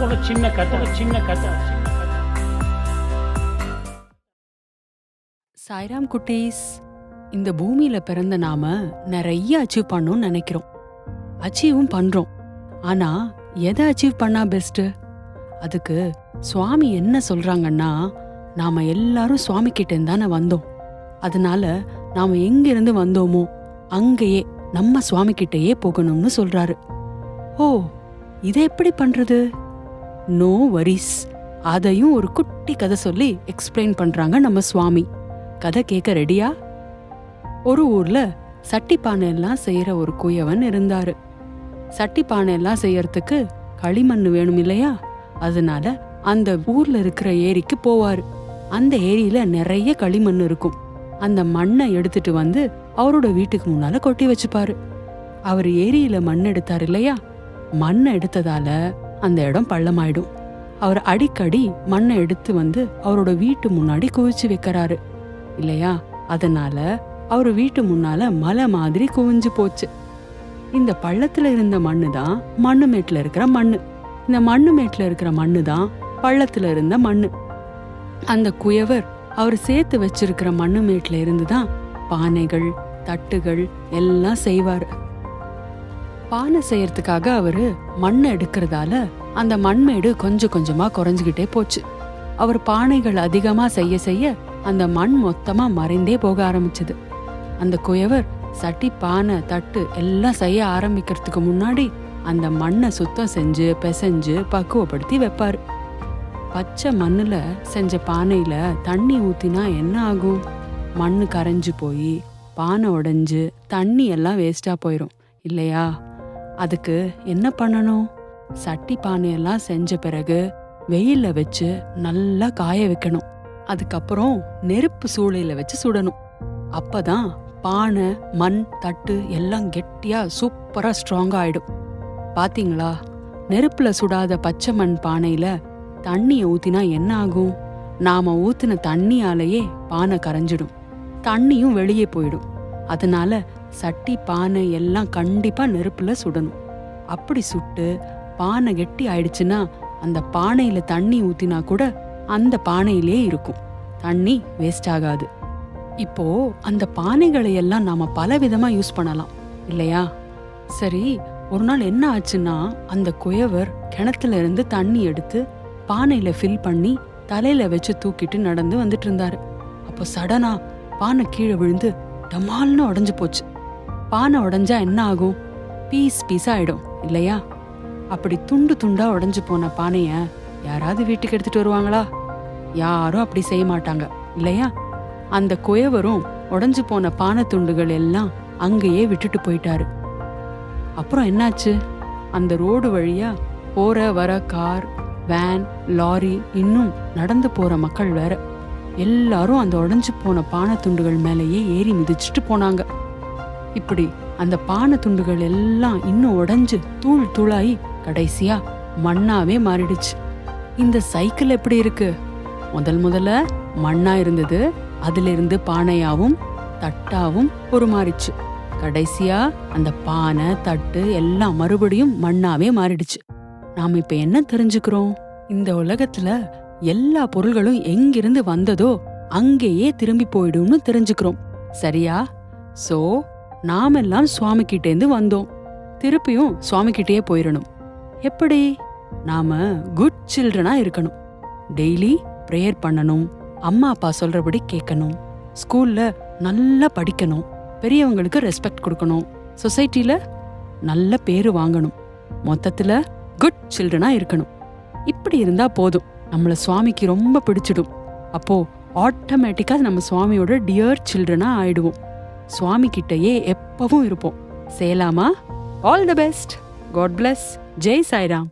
ஒரு சின்ன கதை. சின்ன கதை. சாய்ராம் குட்டீஸ் இந்த பூமியில பிறந்த நாம நிறைய அச்சீவ் பண்ணணும்னு நினைக்கிறோம். அச்சீவும் பண்றோம். ஆனா எதை அச்சீவ் பண்ணா பெஸ்ட் அதுக்கு சுவாமி என்ன சொல்றாங்கன்னா நாம எல்லாரும் சுவாமி கிட்டேருந்து தானே வந்தோம். அதனால நாம எங்கிருந்து வந்தோமோ அங்கேயே நம்ம சுவாமி கிட்டேயே போகணும்னு சொல்றாரு. ஓ இதை எப்படி பண்றது? நோ வரிஸ் அதையும் ஒரு குட்டி கதை சொல்லி எக்ஸ்பிளைன் பண்றாங்க நம்ம சுவாமி. கதை கேட்க ரெடியா ஒரு ஊர்ல சட்டி எல்லாம் செய்யற ஒரு குயவன் இருந்தாரு. சட்டி எல்லாம் செய்யறதுக்கு களிமண் வேணும் இல்லையா? அதனால அந்த ஊர்ல இருக்கிற ஏரிக்கு போவாரு. அந்த ஏரியில நிறைய களிமண் இருக்கும். அந்த மண்ணை எடுத்துட்டு வந்து அவரோட வீட்டுக்கு முன்னால கொட்டி வச்சுப்பாரு. அவர் ஏரியில மண் எடுத்தார் இல்லையா? மண்ணை எடுத்ததால அந்த இடம் பள்ளமாயிடும். அவர் அடிக்கடி மண்ணை எடுத்து வந்து அவரோட வீட்டு முன்னாடி குவிச்சு வைக்கிறாரு. இல்லையா? அதனால அவர் வீட்டு முன்னால மலை மாதிரி குவிஞ்சு போச்சு. இந்த பள்ளத்துல இருந்த மண்ணு தான் மண்ணு மேட்டில் இருக்கிற மண்ணு. இந்த மண்ணு மேட்டில் இருக்கிற மண்ணு தான் பள்ளத்துல இருந்த மண்ணு. அந்த குயவர் அவர் சேர்த்து வச்சிருக்கிற மண்ணு மேட்டில் இருந்து தான் பானைகள் தட்டுகள் எல்லாம் செய்வாரு. பானை செய்யறதுக்காக அவரு மண்ணை எடுக்கிறதால அந்த மண்மேடு கொஞ்சம் கொஞ்சமா குறைஞ்சுகிட்டே போச்சு. அவர் பானைகள் அதிகமா செய்ய செய்ய அந்த மண் மொத்தமா மறைந்தே போக ஆரம்பிச்சது. அந்த குயவர் சட்டி பானை தட்டு எல்லாம் செய்ய ஆரம்பிக்கிறதுக்கு முன்னாடி அந்த மண்ணை சுத்தம் செஞ்சு பிசைஞ்சு பக்குவப்படுத்தி வைப்பாரு. பச்சை மண்ணில் செஞ்ச பானையில் தண்ணி ஊற்றினா என்ன ஆகும்? மண் கரைஞ்சு போய் பானை உடைஞ்சு தண்ணி எல்லாம் வேஸ்ட்டாக போயிடும் இல்லையா? அதுக்கு என்ன பண்ணணும்? சட்டி பானையெல்லாம் செஞ்ச பிறகு வெயில்ல வச்சு நல்லா காய வைக்கணும். அதுக்கப்புறம் நெருப்பு சூளையில வச்சு சுடணும். அப்பதான் பானை மண் தட்டு எல்லாம் கெட்டியா சூப்பரா ஸ்ட்ராங்கா ஆயிடும். பாத்தீங்களா? நெருப்புல சுடாத பச்சை மண் பானையில தண்ணியை ஊத்தினா என்ன ஆகும்? நாம ஊத்தின தண்ணியாலேயே பானை கரைஞ்சிடும். தண்ணியும் வெளியே போயிடும். அதனால சட்டி பானை எல்லாம் கண்டிப்பா நெருப்புல சுடணும். அப்படி சுட்டு பானை கெட்டி ஆயிடுச்சுன்னா அந்த பானையில தண்ணி ஊத்தினா கூட அந்த பானையிலே இருக்கும். தண்ணி வேஸ்ட் ஆகாது. இப்போ அந்த பானைகளை எல்லாம் நாம பல விதமா யூஸ் பண்ணலாம். இல்லையா? சரி ஒரு நாள் என்ன ஆச்சுன்னா அந்த குயவர் கிணத்துல இருந்து தண்ணி எடுத்து பானையில ஃபில் பண்ணி தலையில வச்சு தூக்கிட்டு நடந்து வந்துட்டு இருந்தாரு. அப்போ சடனா பானை கீழே விழுந்து டமால்னு உடஞ்சு போச்சு. பானை உடஞ்சா என்ன ஆகும்? பீஸ் பீஸ் ஆயிடும் இல்லையா? அப்படி துண்டு துண்டா உடஞ்சு போன பானைய யாராவது வீட்டுக்கு எடுத்துட்டு வருவாங்களா? யாரும் அப்படி செய்ய மாட்டாங்க இல்லையா? அந்த குயவரும் உடஞ்சு போன பானை துண்டுகள் எல்லாம் அங்கேயே விட்டுட்டு போயிட்டாரு. அப்புறம் என்னாச்சு? அந்த ரோடு வழியா போற வர கார் வேன் லாரி இன்னும் நடந்து போற மக்கள் வேற. எல்லாரும் அந்த உடஞ்சி போன பானை துண்டுகள் மேலேயே ஏறி மிதிச்சிட்டு போனாங்க. இப்படி அந்த பானை துண்டுகள் எல்லாம் இன்னும் உடஞ்சு தூள் தூளாயி கடைசியா மண்ணாவே மாறிடுச்சு. இந்த சைக்கிள் எப்படி இருக்கு? முதல் முதல்ல மண்ணா இருந்தது அதுல இருந்து பானையாவும் தட்டாவும் உருமாறிச்சு. கடைசியா அந்த பானை தட்டு எல்லாம் மறுபடியும் மண்ணாவே மாறிடுச்சு. நாம இப்ப என்ன தெரிஞ்சுக்கிறோம்? இந்த உலகத்துல எல்லா பொருள்களும் எங்கிருந்து வந்ததோ அங்கேயே திரும்பி போயிடும்னு தெரிஞ்சுக்கிறோம். சரியா? சோ நாமெல்லாம் சுவாமி கிட்டேந்து வந்தோம். திருப்பியும் சுவாமி கிட்டேயே போயிடணும் எப்படி? நாம குட் சில்ட்ரனா இருக்கணும். டெய்லி ப்ரேயர் பண்ணணும். அம்மா அப்பா சொல்றபடி கேட்கணும். ஸ்கூல்ல நல்லா படிக்கணும். பெரியவங்களுக்கு ரெஸ்பெக்ட் கொடுக்கணும். சொசைட்டில நல்ல பேரு வாங்கணும். மொத்தத்துல குட் சில்ட்ரனா இருக்கணும். இப்படி இருந்தா போதும். நம்மளை சுவாமிக்கு ரொம்ப பிடிச்சிடும். அப்போ ஆட்டோமேட்டிக்காக நம்ம சுவாமியோட டியர் சில்ட்ரனாக ஆயிடுவோம். சுவாமி கிட்டயே எப்பவும் இருப்போம். சேலாமா all the best God bless Jai Sairam.